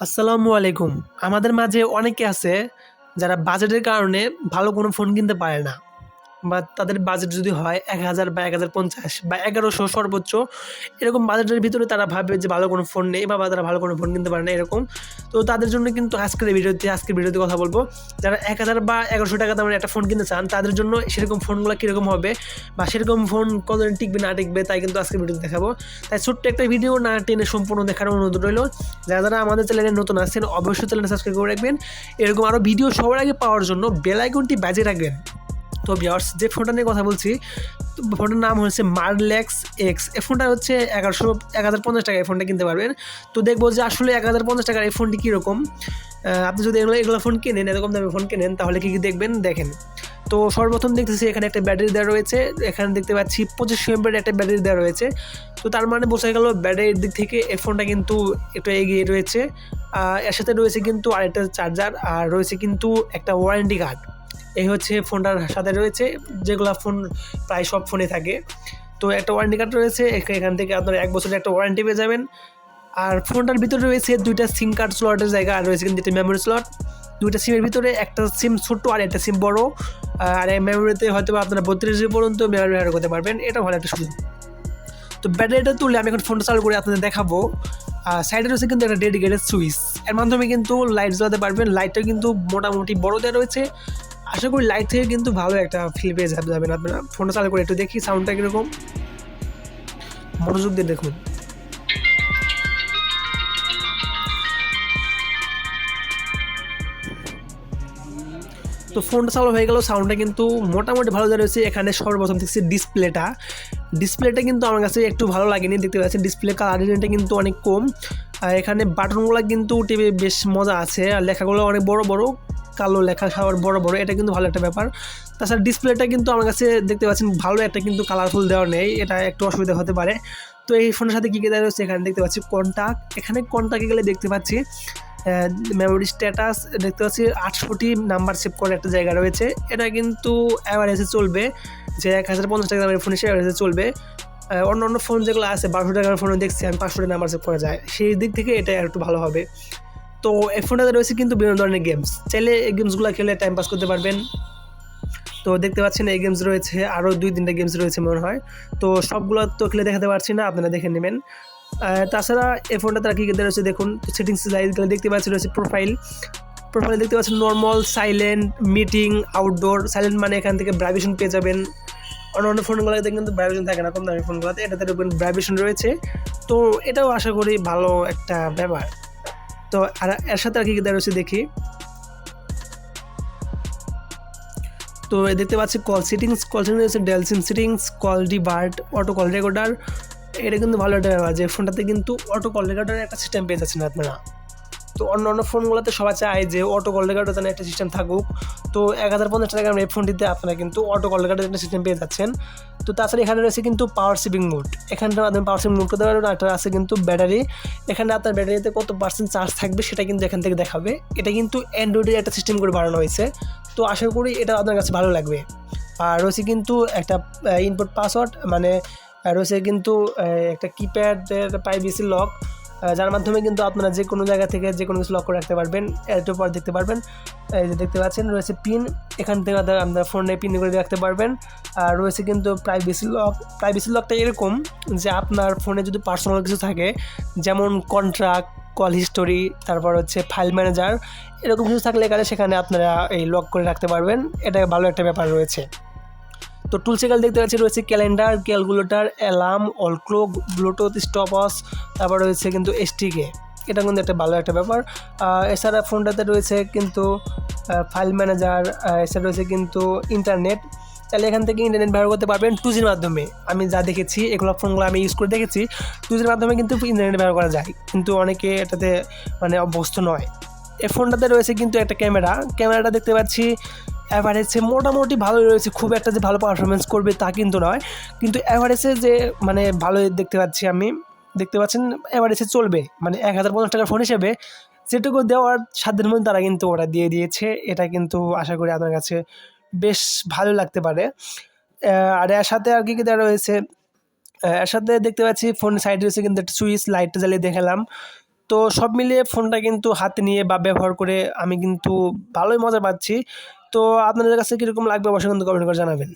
আসসালামু আলাইকুম। আমাদের মাঝে অনেকে আছে যারা বাজেটের কারণে ভালো কোনো ফোন কিনতে পারে না। বা তাদের বাজেট যদি হয় এক হাজার বা এক হাজার পঞ্চাশ বা এগারোশো সর্বোচ্চ, এরকম বাজেটের ভিতরে তারা ভাবে যে ভালো কোনো ফোন নেই বা তারা ভালো কোনো ফোন কিনতে পারে না, এরকম। তো তাদের জন্য কিন্তু আজকের ভিডিওতে আজকের ভিডিওতে কথা বলব। যারা এক হাজার বা এগারোশো টাকা দামের একটা ফোন কিনতে চান, তাদের জন্য সেরকম ফোনগুলো কীরকম হবে বা সেরকম ফোন কতদিন টিকবে, না টিকবে, তাই কিন্তু আজকের ভিডিওতে দেখাবো। তাই ছোট্ট একটা ভিডিও না টেনে সম্পূর্ণ দেখার অনুরোধ রইল। যারা যারা আমাদের চ্যানেলে নতুন আসছেন অবশ্যই চ্যানেলটা সাবস্ক্রাইব করে রাখবেন। এরকম আরও ভিডিও সবার আগে পাওয়ার জন্য বেল আইকনটি বাজে রাখবেন। তো ভিওর্স যে ফোনটা নিয়ে কথা বলছি ফোনটার নাম হচ্ছে মার্লেক্স এক্স এই ফোনটা হচ্ছে এগারোশো এক হাজার পঞ্চাশ টাকায় এই ফোনটা কিনতে পারবেন। তো দেখব যে আসলে এক হাজার পঞ্চাশ টাকার এই ফোনটি কীরকম। আপনি যদি এগুলো এগুলো ফোন কেনেন, এরকম দামে ফোন কেনেন, তাহলে কী কী দেখবেন? দেখেন। তো সর্বপ্রথম দেখতেছি এখানে একটা ব্যাটারি দেওয়া রয়েছে। এখানে দেখতে পাচ্ছি পঁচিশশো এমপের একটা ব্যাটারি দেওয়া রয়েছে। তো তার মানে বোঝা গেল ব্যাটারির দিক থেকে এই ফোনটা কিন্তু একটু এগিয়ে রয়েছে। এর সাথে রয়েছে কিন্তু আরেকটা চার্জার আর রয়েছে কিন্তু একটা ওয়ারেন্টি কার্ড এই হচ্ছে ফোনটার সাথে রয়েছে, যেগুলো ফোন প্রায় সব ফোনে থাকে। তো একটা ওয়ারেন্টি কার্ড রয়েছে এখান থেকে আপনারা এক বছরের একটা ওয়ারেন্টি পেয়ে যাবেন। আর ফোনটার ভিতরে রয়েছে দুইটা সিম কার্ড স্লটের জায়গা, আর রয়েছে কিন্তু মেমোরি স্লট দুইটা সিমের ভিতরে একটা সিম ছোট্ট আর একটা সিম বড়। আর এই মেমোরিতে হয়তো আপনারা বত্রিশ জিবি পর্যন্ত মেমোরি ব্যবহার করতে পারবেন এটা ভালো একটা সুযোগ। তো ব্যাটারিটা তুলে আমি এখন ফোনটা চালু করে আপনাদের দেখাবো। সাইডে রয়েছে কিন্তু একটা ডেডিকেটেড সুইচ এর মাধ্যমে কিন্তু লাইট জ্বালাতে পারবেন। লাইটটা কিন্তু মোটামুটি বড় দেওয়া রয়েছে। আশা করি লাইট থেকে কিন্তু ভালো একটা ফিল পেয়ে যাবেন আপনারা। ফোনটা চালু করে একটু দেখি সাউন্ডটা কীরকম। মনোযোগ দিয়ে দেখুন। তো ফোনটা চালু হয়ে গেল সাউন্ডটা কিন্তু মোটামুটি ভালো রয়েছে এখানে সর্বপ্রথম দেখছি ডিসপ্লেটা ডিসপ্লেটা কিন্তু আমার কাছে একটু ভালো লাগেনি, দেখতে পাচ্ছি ডিসপ্লে কালার ডিজাইনটা কিন্তু অনেক কম। আর এখানে বাটনগুলো কিন্তু টিভি বেশ মজা আছে, আর লেখাগুলো অনেক বড় বড়। কালো লেখা খাবার বড় বড়, এটা কিন্তু ভালো একটা ব্যাপার। তাছাড়া ডিসপ্লেটা কিন্তু আমার কাছে দেখতে পাচ্ছেন ভালো একটা কিন্তু কালারফুল দেওয়া নেই, এটা একটু অসুবিধা হতে পারে। তো এই ফোনের সাথে কী কী দেওয়া রয়েছে এখানে দেখতে পাচ্ছি কন্ট্যাক্ট এখানে কন্ট্যাক্টে গেলে দেখতে পাচ্ছি মেমোরি স্ট্যাটাস দেখতে পাচ্ছি আটষট্টি নাম্বার সেভ করার একটা জায়গা রয়েছে। এটা কিন্তু অ্যাভারেজে চলবে, যে এক হাজার পঞ্চাশ টাকা দামের ফোন হিসেবে অ্যাভারেজে চলবে। অন্য অন্য ফোন যেগুলো আছে, বারোশো টাকার ফোনে দেখছি, আমি পাঁচশো টাকা নাম্বার সেভ করা যায়। সেই দিক থেকে এটা একটু ভালো হবে। তো এই ফোনটাতে রয়েছে কিন্তু বিভিন্ন ধরনের গেমস চাইলে এই গেমসগুলো খেলে টাইম পাস করতে পারবেন। তো দেখতে পাচ্ছেন এই গেমস রয়েছে আরও দুই তিনটা গেমস রয়েছে মনে হয়। তো সবগুলো তো খেলে দেখাতে পারছি না, আপনারা দেখে নেবেন। তাছাড়া এই ফোনটা তারা কী রয়েছে দেখুন সেটিংস গেলে দেখতে পাচ্ছি রয়েছে প্রোফাইল প্রোফাইলে দেখতে পাচ্ছেন normal silent meeting outdoor silent মানে এখান থেকে ব্রাইভেশন পেয়ে যাবেন। অন্য অন্য ফোনগুলোতে কিন্তু ব্রাইভেশন থাকে না, কম দামি ফোনগুলোতে এটাতে ব্রাইভেশন রয়েছে। তো এটাও আশা করি ভালো একটা ব্যাপার। তো আর এর সাথে আর কি দেওয়া রয়েছে দেখি। তো দেখতে পাচ্ছি কল সিটিংস কল সিটিং রয়েছে ডেলসিন সিটিংস কল ডি বার্ড অটো কল রেকর্ডার এটা কিন্তু ভালো একটা ব্যাপার যে ফোনটাতে কিন্তু অটো কল রেকর্ডারের একটা সিস্টেম পেয়ে যাচ্ছেন আপনারা। তো অন্য অন্য ফোনগুলোতে সবাই চায় যে অটো কল রেকর্ডার যেন একটা সিস্টেম থাকুক। তো এক হাজার পঞ্চাশ টাকার এই ফোনটিতে আপনারা কিন্তু অটো কল রেকর্ডার একটা সিস্টেম পেয়ে যাচ্ছেন। তো তাছাড়া এখানে রয়েছে কিন্তু পাওয়ার সেভিং মোড এখানটার মাধ্যমে পাওয়ার সেভিং মোড করতে পারবেন একটা আছে কিন্তু ব্যাটারি এখানে আপনার ব্যাটারিতে কত পার্সেন্ট চার্জ থাকবে সেটা কিন্তু এখান থেকে দেখাবে। এটা কিন্তু অ্যান্ড্রয়েডের একটা সিস্টেম করে বানানো হয়েছে। তো আশা করি এটা আপনার কাছে ভালো লাগবে। আর রয়েছে কিন্তু একটা ইনপুট পাসওয়ার্ড মানে রয়েছে কিন্তু একটা কিপ্যাডের প্রাইভেসি লক যার মাধ্যমে কিন্তু আপনারা যে কোনো জায়গা থেকে যে কোনো কিছু লক করে রাখতে পারবেন একটু পর দেখতে পারবেন। এই যে দেখতে পাচ্ছেন, রয়েছে পিন। এখান থেকে আপনারা ফোনে পিন করে রাখতে পারবেন। আর রয়েছে কিন্তু প্রাইভেসি লক প্রাইভেসি লকটা এরকম যে আপনার ফোনে যদি পার্সোনাল কিছু থাকে, যেমন কন্ট্রাক্ট কল হিস্টোরি তারপর হচ্ছে ফাইল ম্যানেজার এরকম কিছু থাকলে এখানে সেখানে আপনারা এই লক করে রাখতে পারবেন। এটা ভালো একটা ব্যাপার রয়েছে। তো টুলসেকাল দেখতে পাচ্ছি রয়েছে ক্যালেন্ডার, ক্যালকুলেটার, অ্যালার্ম, অলক্লোক, ব্লুটুথ স্টপস তারপর রয়েছে কিন্তু এসটিকে এটা কিন্তু একটা ভালো একটা ব্যাপার। এছাড়া ফোনটাতে রয়েছে কিন্তু ফাইল ম্যানেজার এছাড়া রয়েছে কিন্তু ইন্টারনেট। তাহলে এখান থেকে ইন্টারনেট ব্যবহার করতে পারবেন টু জির মাধ্যমে। আমি যা দেখেছি, এগুলো ফোনগুলো আমি ইউজ করে দেখেছি, টু জির মাধ্যমে কিন্তু ইন্টারনেট ব্যবহার করা যায়। কিন্তু অনেকে এটাতে মানে অভ্যস্ত নয়। এই ফোনটাতে রয়েছে কিন্তু একটা ক্যামেরা। ক্যামেরাটা দেখতে পাচ্ছি অ্যাভারেজে মোটামুটি ভালোই রয়েছে, খুব একটা যে ভালো পারফরমেন্স করবে তা কিন্তু নয়। কিন্তু অ্যাভারেজে যে মানে ভালোই দেখতে পাচ্ছি আমি, দেখতে পাচ্ছেন অ্যাভারেজে চলবে মানে এক হাজার পঞ্চাশ টাকার ফোন হিসেবে যেটুকু দেওয়ার সাধ্যের মধ্যে তারা কিন্তু ওরা দিয়ে দিয়েছে। এটা কিন্তু আশা করি আপনার কাছে বেশ ভালো লাগতে পারে। আর এর সাথে আর কি কী দেওয়া রয়েছে? এর সাথে দেখতে পাচ্ছি ফোন সাইডে রয়েছে কিন্তু একটা সুইচ লাইটটা জ্বালিয়ে দেখালাম। তো সব মিলিয়ে ফোনটা কিন্তু হাতে নিয়ে বা ব্যবহার করে আমি কিন্তু ভালোই মজা পাচ্ছি। তো আপনাদের কাছে কীরকম লাগবে অবশ্যই কিন্তু কমেন্ট করে জানাবেন।